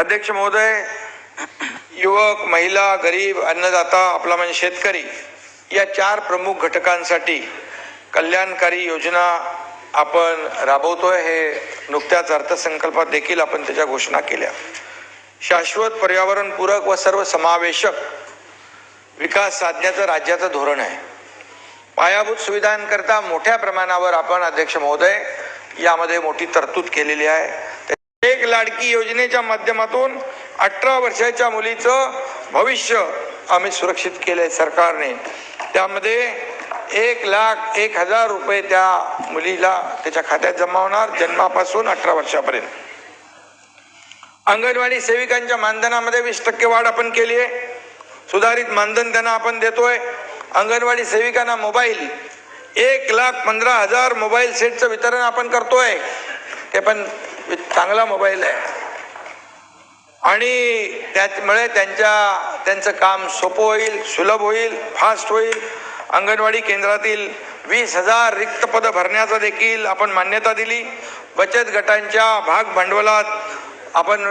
अध्यक्ष महोदय युवक महिला गरीब अन्नदाता आपला म्हणजे शेतकरी या चार प्रमुख घटकांसाठी कल्याणकारी योजना आपण राबवतोय. हे नुकत्याच अर्थसंकल्पात देखील आपण त्याच्या घोषणा केल्या. शाश्वत पर्यावरणपूरक व सर्व समावेशक विकास साधण्याचं राज्याचं धोरण आहे. पायाभूत सुविधांकरता मोठ्या प्रमाणावर आपण अध्यक्ष महोदय यामध्ये मोठी तरतूद केलेली आहे. एक लाडकी योजनेच्या माध्यमातून अठरा वर्षाच्या मुलीचं भविष्य आम्ही सुरक्षित केलंय सरकारने. त्यामध्ये एक लाख एक हजार रुपये त्या मुलीला त्याच्या खात्यात जमा होणार जन्मापासून अठरा वर्षापर्यंत. अंगणवाडी सेविकांच्या मानधनामध्ये वीस टक्के वाढ आपण केली आहे. सुधारित मानधन त्यांना आपण देतोय. अंगणवाडी सेविकांना मोबाईल एक लाख पंधरा हजार मोबाईल सेटचं वितरण आपण करतोय. ते पण चांगला मोबाईल आहे. आणि त्यामुळे त्यांच्या त्यांचं काम सोपं होईल सुलभ होईल फास्ट होईल. अंगणवाडी केंद्रातील वीस हजार रिक्त पदं भरण्याचा देखील आपण मान्यता दिली. बचत गटांच्या भाग भांडवलात आपण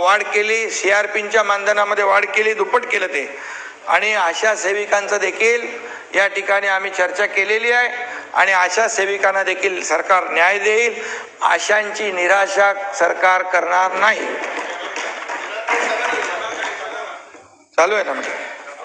वाढ केली. सी आर पीच्या मानधनामध्ये वाढ केली दुप्पट केलं ते. आणि आशा सेविकांचं देखील या ठिकाणी आम्ही चर्चा केलेली आहे. आणि आशा सेविकांना देखील सरकार न्याय देईल. आशांची निराशा सरकार करणार नाही. चालू आहे ना म्हणजे?